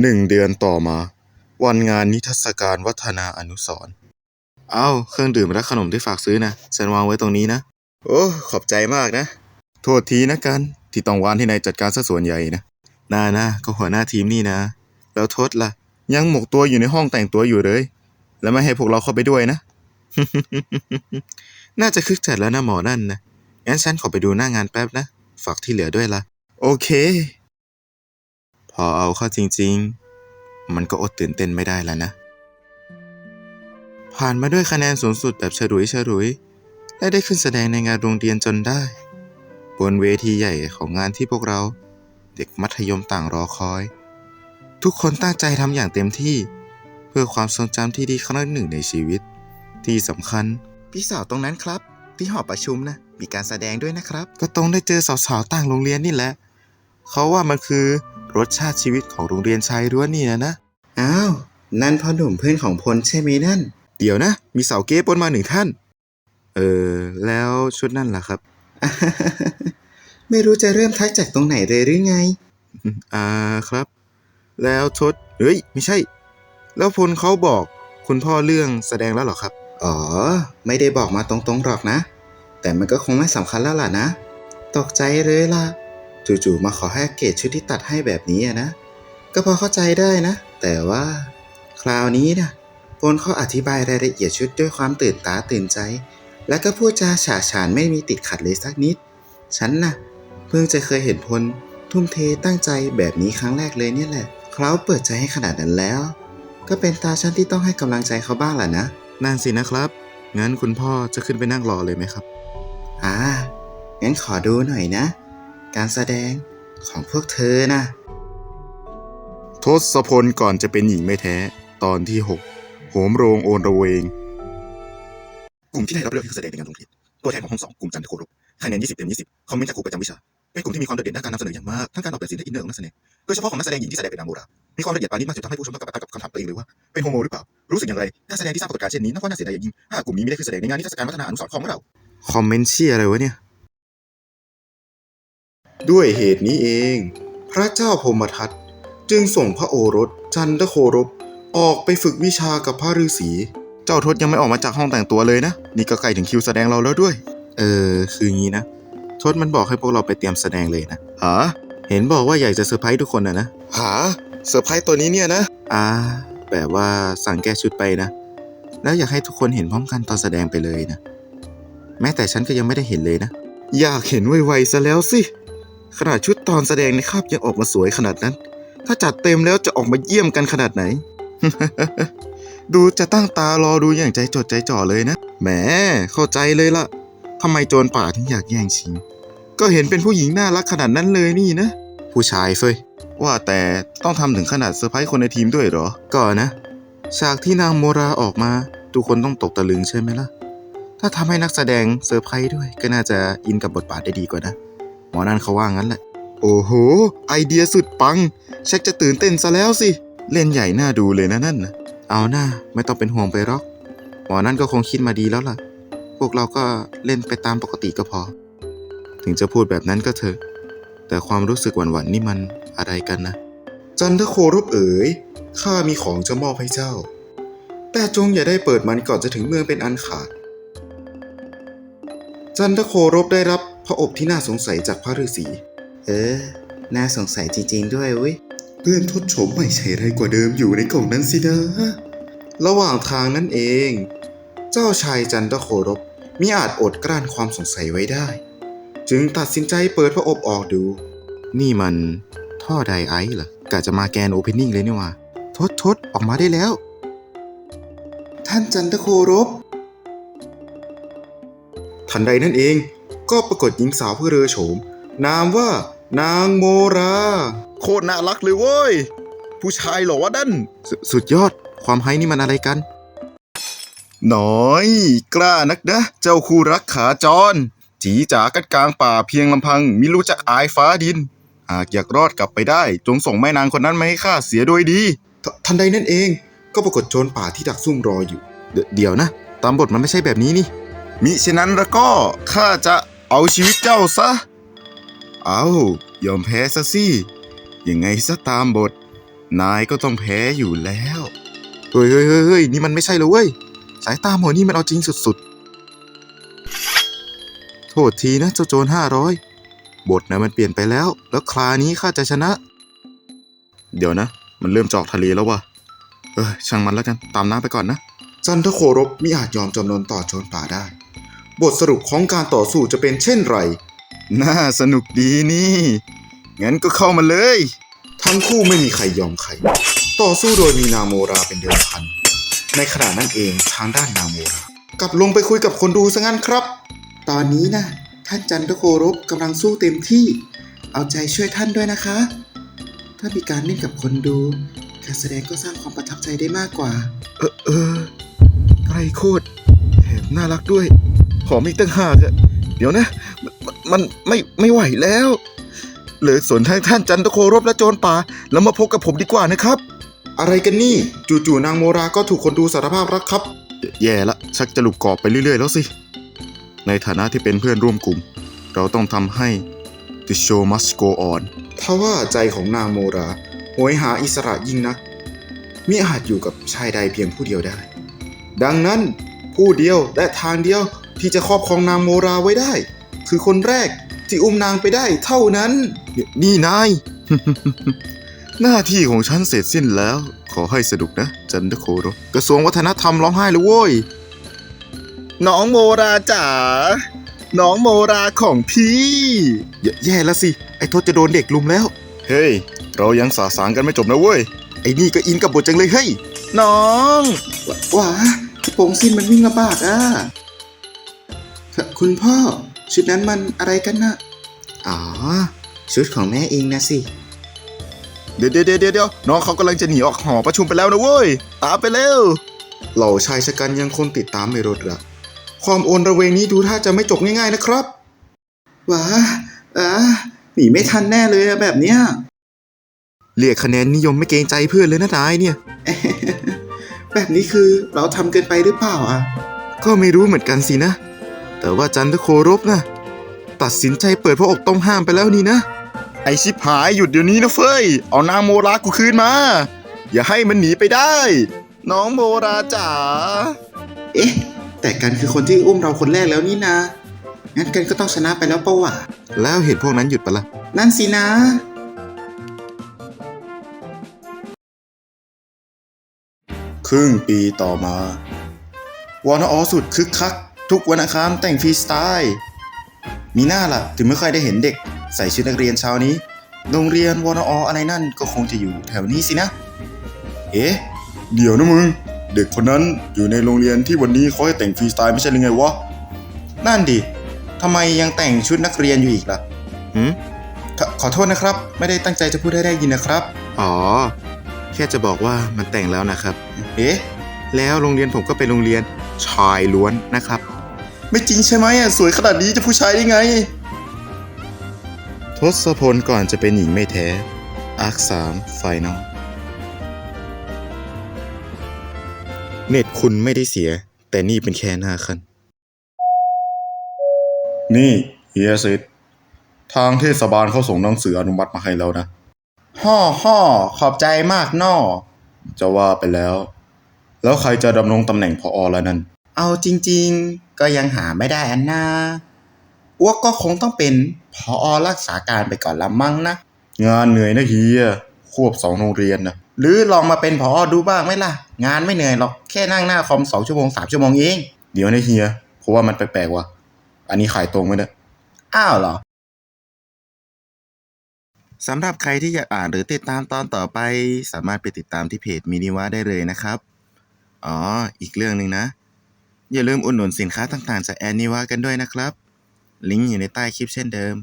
หนึ่งเดือนต่อมา วันงานนิทรรศการวัฒนาอนุสรณ์เอ้าเครื่องดื่มและขนมที่ฝากซื้อนะฉันวางไว้ตรงนี้นะ โอ้ ขอบใจมากนะ โทษทีนะกัน ที่ต้องวานที่นายจัดการซะส่วนใหญ่นะนานะก็หัวหน้าทีมนี่นะ แล้วทศล่ะ ยังหมกตัวอยู่ในห้องแต่งตัวอยู่เลย แล้วไม่ให้พวกเราเข้าไปด้วยนะ น่าจะคึกจัดแล้วนะหมอนั่นนะงั้นฉันขอไปดูหน้างานแป๊บนะ ฝากที่เหลือด้วยละโอเค อเอาเข้าจริง ๆ มันก็อดตื่นเต้นไม่ได้แล้วนะ ผ่านมาด้วยคะแนนสูงสุดแบบฉลุยฉลุยและได้ขึ้นแสดงในงานโรงเรียนจนได้ บนเวทีใหญ่ของงานที่พวกเราเด็กมัธยมต่างรอคอย ทุกคนตั้งใจทำอย่างเต็มที่ เพื่อความทรงจำที่ดีครั้งหนึ่งในชีวิต ที่สำคัญ พี่สาวตรงนั้นครับ ที่หอประชุมนะมีการแสดงด้วยนะครับ ก็ตรงได้เจอสาวๆต่างโรงเรียนนี่แหละ เขาว่ามันคือ รสชาติชีวิตของโรงเรียนชายรั้วนี่นะนะ อ้าว นั่นพ่อหนุ่มเพื่อนของพลใช่ไหมนั่น เดี๋ยวนะ มีสาวเก๊ปนมาหนึ่งท่าน เออ แล้วชุดนั่นล่ะครับ ไม่รู้จะเริ่มทักจากตรงไหนเลยหรือไง อ่าครับ แล้วทศเฮ้ย ไม่ใช่ แล้วพลเขาบอกคุณพ่อเรื่องแสดงแล้วเหรอครับ อ๋อ ไม่ได้บอกมาตรงๆหรอกนะ แต่มันก็คงไม่สำคัญแล้วล่ะนะ ตกใจเลยล่ะ จู่ๆมาขอให้เกรดชุดที่ตัดให้แบบนี้นะ ก็พอเข้าใจได้นะ แต่ว่า คราวนี้นะพลเขาอธิบายรายละเอียดชุดด้วยความตื่นตาตื่นใจ แล้วก็พูดจาฉาฉานไม่มีติดขัดเลยสักนิด ฉันน่ะ เพิ่งจะเคยเห็นพลทุ่มเทตั้งใจแบบนี้ครั้งแรกเลยเนี่ยแหละ เขาเปิดใจให้ขนาดนั้นแล้ว ก็เป็นตาฉันที่ต้องให้กำลังใจเขาบ้างแหละนะนั่นสินะครับ งั้นคุณพ่อจะขึ้นไปนั่งรอเลยไหมครับ อ่า งั้นขอดูหน่อยนะ การแสดงของพวกเธอนะทศพลก่อนจะเป็นหญิงไม่แท้ ตอนที่ 6 โหมโรงโอนระเวง กลุ่มที่ได้รับเลือกให้แสดงในงานโรงเรียนตัวแทนของห้องสองกลุ่มจันทโครบคะแนน 20 เต็ม 20 คอมเมนต์จากครูประจำวิชา เป็นกลุ่มที่มีความโดดเด่นด้านการนำเสนออย่างมาก ทั้งการออกแบบศิลป์และอินเนอร์ของนักแสดง โดยเฉพาะของนักแสดงหญิงที่แสดงเป็นนางโบราณมีความละเอียดปานนี้มากจนทำให้ผู้ชมต้องกลับมาตั้งกับคำถามตัวเองเลยว่า เป็นโฮโมหรือเปล่า รู้สึกอย่างไรการแสดงที่สร้างปรากฏการณ์เช่นนี้นับว่าน่าเสียดายอย่างยิ่งหากกลุ่มนี้ไม่ได้ขึ้นแสดงในงานนิทรรศการวัฒนาอนุสรณ์ของเรา คอมเมนต์เชี่ยอะไรวะเนี่ย ด้วยเหตุนี้เอง พระเจ้าพมทัตจึงส่งพระโอรสจันทโครบออกไปฝึกวิชากับพระฤาษี เจ้าทศยังไม่ออกมาจากห้องแต่งตัวเลยนะ นี่ก็ใกล้ถึงคิวแสดงเราแล้วด้วย เออ คืองี้นะ ทศมันบอกให้พวกเราไปเตรียมแสดงเลยนะหาเห็นบอกว่าอยากจะเซอร์ไพรส์ทุกคนนะนะหาเซอร์ไพรส์ตัวนี้เนี่ยนะ อ่า แบบว่าสั่งแก้ชุดไปนะ แล้วอยากให้ทุกคนเห็นพร้อมกันตอนแสดงไปเลยนะ แม้แต่ฉันก็ยังไม่ได้เห็นเลยนะ อยากเห็นไวๆซะแล้วสิ ขนาดชุดตอนแสดงในคาบยังออกมาสวยขนาดนั้น ถ้าจัดเต็มแล้วจะออกมาเยี่ยมกันขนาดไหน ดูจะตั้งตารอดูอย่างใจจดใจจ่อเลยนะ แหม เข้าใจเลยล่ะทำไมโจรป่าถึงอยากแย่งชิง ก็เห็นเป็นผู้หญิงน่ารักขนาดนั้นเลยนี่นะ ผู้ชายเฟยว่าแต่ต้องทำถึงขนาดเซอร์ไพรส์คนในทีมด้วยเหรอ ก็นะ ฉากที่นางโมราออกมาทุกคนต้องตกตะลึงใช่ไหมล่ะ ถ้าทำให้นักแสดงเซอร์ไพรส์ด้วยก็น่าจะอินกับบทบาทได้ดีกว่านะ หมอนั่นเขาว่างั้นแหละ โอ้โห ไอเดียสุดปัง เชักจะตื่นเต้นซะแล้วสิ เล่นใหญ่น่าดูเลยนะนั่นนะเอาหน้าไม่ต้องเป็นห่วงไปหรอก หมอนั่นก็คงคิดมาดีแล้วล่ะ พวกเราก็เล่นไปตามปกติก็พอ ถึงจะพูดแบบนั้นก็เถอะ แต่ความรู้สึกหวั่นๆนี่มันอะไรกันนะ จันทโครบเอ๋ย ข้ามีของจะมอบให้เจ้า แต่จงอย่าได้เปิดมันก่อนจะถึงเมืองเป็นอันขาด จันทโครบได้รับพระอบที่น่าสงสัยจากพระฤาษี เออ น่าสงสัยจริงๆด้วยเว้ยเพื่อนทดชมไม่ใช่ไรกว่าเดิมอยู่ในกล่องนั้นสินะ ระหว่างทางนั่นเอง เจ้าชายจันทโครบมิอาจอดกลั้นความสงสัยไว้ได้ จึงตัดสินใจเปิดพระอบออกดู นี่มันท่อไดไอซ์เหรอกะจะมาแกนโอเพนนิ่งเลยนี่หว่าทดทดออกมาได้แล้ว ท่านจันทโครบ ทันใดนั่นเอง ก็ปรากฏหญิงสาวผู้เรือโฉม นามว่านางโมรา โคตรน่ารักเลยเว้ย ผู้ชายเหรอวะดันสสุดยอดความไฮนี่มันอะไรกัน น้อย กล้านักนะ เจ้าคู่รักขาจร จีจ๋ากัดกลางป่าเพียงลำพังมิรู้จักอายฟ้าดิน หากอยากรอดกลับไปได้ จงส่งแม่นางคนนั้นมาให้ข้าเสียโดยดีททันใดนั่นเอง ก็ปรากฏโจรป่าที่ดักซุ่มรออยู่เดเดี๋ยวนะ ตามบทมันไม่ใช่แบบนี้นี่ มิฉะนั้นแล้วก็ข้าจะเอาชีวิตเจ้าซะ เอายอมแพ้ซะสิ ยังไงซะตามบท นายก็ต้องแพ้อยู่แล้วเฮ้ยเฮ้ยเฮ้ยเฮ้ยนี่มันไม่ใช่เลยเว้ย สายตาหมอนี่มันเอาจริงสุดๆ โทษทีนะเจ้าโจรห้าร้อยบทนะมันเปลี่ยนไปแล้ว แล้วคราวนี้ข้าจะชนะ เดี๋ยวนะ มันเริ่มจอกทะเลแล้ววะเออช่างมันแล้วกัน ตามน้ำไปก่อนนะจันทโครบมิอาจยอมจำนนต่อโจรป่าได้ บทสรุปของการต่อสู้จะเป็นเช่นไร น่าสนุกดีนี่ งั้นก็เข้ามาเลย ทั้งคู่ไม่มีใครยอมใคร ต่อสู้โดยมีนางโมราเป็นเดิมพัน ในขณะนั้นเองทางด้านนางโมรากลับลงไปคุยกับคนดูซะงั้นครับ ตอนนี้นะท่านจันทโครบกำลังสู้เต็มที่ เอาใจช่วยท่านด้วยนะคะ ถ้ามีการเล่นกับคนดูการแสดงก็สร้างความประทับใจได้มากกว่า เออเออไกรโคตรแถมน่ารักด้วย หอมอีกตั้งหากอะเดี๋ยวนะมันมันไม่ไม่ไหวแล้วเลยสนทางท่านจันทโครบและโจรป่า แล้วมาพบกับผมดีกว่านะครับ อะไรกันนี่ จู่ๆนางโมราก็ถูกคนดูสารภาพรักครับ แย่ละ ชักจะหลุกกรอบไปเรื่อยๆ แล้วสิ ในฐานะที่เป็นเพื่อนร่วมกลุ่ม เราต้องทำให้ the show must go on ทว่าใจของนางโมราโหยหาอิสระยิ่งนักมิอาจอยู่กับชายใดเพียงผู้เดียวได้ ดังนั้นผู้เดียวและทางเดียว ที่จะครอบครองนางโมราไว้ได้ คือคนแรกที่อุ้มนางไปได้เท่านั้น นี่นาย หน้าที่ของฉันเสร็จสิ้นแล้ว ขอให้สนุกนะ จันทโคโรกระทรวงวัฒนธรรมร้องไห้เลยโว้ย น้องโมราจ๋า น้องโมราของพี่ แย่แย่แล้วสิ ไอ้ทศจะโดนเด็กลุมแล้ว เฮ้ย เรายังสาสางกันไม่จบนะเว้ย ไอ้นี่ก็อินกับบทจังเลยเฮ้ย น้องว้ากระโปรงสิ้นมันวิ่งลำบากอะ คุณพ่อ ชุดนั้นมันอะไรกันนะอ๋อ ชุดของแม่เองนะสิเดี๋ยวเดี๋ยวเดี๋ยวเดี๋ยวน้องเขากำลังจะหนีออกหอประชุมไปแล้วนะเว้ย ตามไปเร็ว เหล่าชายชะกันยังคงติดตามไม่ลดละความโอนระเวงนี้ดูท่าจะไม่จบง่าย ๆนะครับว้าอ่าหนีไม่ทันแน่เลยอะแบบเนี้ยเรียกคะแนนนิยมไม่เกรงใจเพื่อนเลยนะนายเนี่ย แบบนี้คือเราทำเกินไปหรือเปล่าอะ ก็ไม่รู้เหมือนกันสินะ แต่ว่าจันทโครบนะตัดสินใจเปิดพระอกต้องห้ามไปแล้วนี่นะ ไอชิบหายหยุดเดี๋ยวนี้นะเฟยเอานางโมรากูคืนมา อย่าให้มันหนีไปได้ น้องโมราจ๋าเอ๊ะ แต่กันคือคนที่อุ้มเราคนแรกแล้วนี่นะงั้นกันก็ต้องชนะไปแล้วเปล่าวะแล้วเห็นพวกนั้นหยุดปะละ่ะนั่นสินะ ครึ่งปีต่อมา วอนอสุดคึกคัก ทุกวันอังคารแต่งฟรีสไตล์มีหน้าล่ะ ถึงไม่ค่อยได้เห็นเด็ก ใส่ชุดนักเรียนเช้านี้ โรงเรียนวอนออะไรนั่นก็คงจะอยู่แถวนี้สินะ เอ๊ะ เดี๋ยวนะมึง เด็กคนนั้นอยู่ในโรงเรียนที่วันนี้เขาให้แต่งฟรีสไตล์ไม่ใช่หรือไงวะ นั่นดิทำไมยังแต่งชุดนักเรียนอยู่อีกล่ะหืมขขอโทษนะครับ ไม่ได้ตั้งใจจะพูดให้ได้ยินนะครับ อ๋อ แค่จะบอกว่ามันแต่งแล้วนะครับ เอ๊ะ แล้วโรงเรียนผมก็เป็นโรงเรียนชายล้วนนะครับ ไม่จริงใช่ไหมอะสวยขนาดนี้จะผู้ชายได้ไง ทศพลก่อนจะเป็นหญิงไม่แท้ อาร์คสามไฟนอลเน็ตคุณไม่ได้เสีย แต่นี่เป็นแค่หน้าคัน นี่เฮียสิทธิ์ทางเทศบาลเขาส่งหนังสืออนุมัติมาให้แล้วนะฮ่อฮ่อขอบใจมากนอจะว่าไปแล้ว แล้วใครจะดำรงตำแหน่งพออแล้วนั่น เอาจริงๆ ก็ยังหาไม่ได้อันนาอ้วกก็คงต้องเป็นพออรักษาการไปก่อนละมั้งนะ งานเหนื่อยนะเฮียควบสองโรงเรียนนะหรือลองมาเป็นพออดูบ้างไหมล่ะ งานไม่เหนื่อยหรอกแค่นั่งหน้าคอมสองชั่วโมงสามชั่วโมงเอง เดี๋ยวนะเฮียเพราะว่ามันแปลกๆว่ะอันนี้ขายตรงไหมเนี่ยอ้าวเหรอสำหรับใครที่อยากอ่านหรือติดตามตอนต่อไป สามารถไปติดตามที่เพจมินิวาได้เลยนะครับ อ๋อ อีกเรื่องหนึ่งนะ อย่าลืมอุดหนุนสินค้าต่างๆ จากแอนนิวากันด้วยนะครับ ลิงก์อยู่ในใต้คลิปเช่นเดิม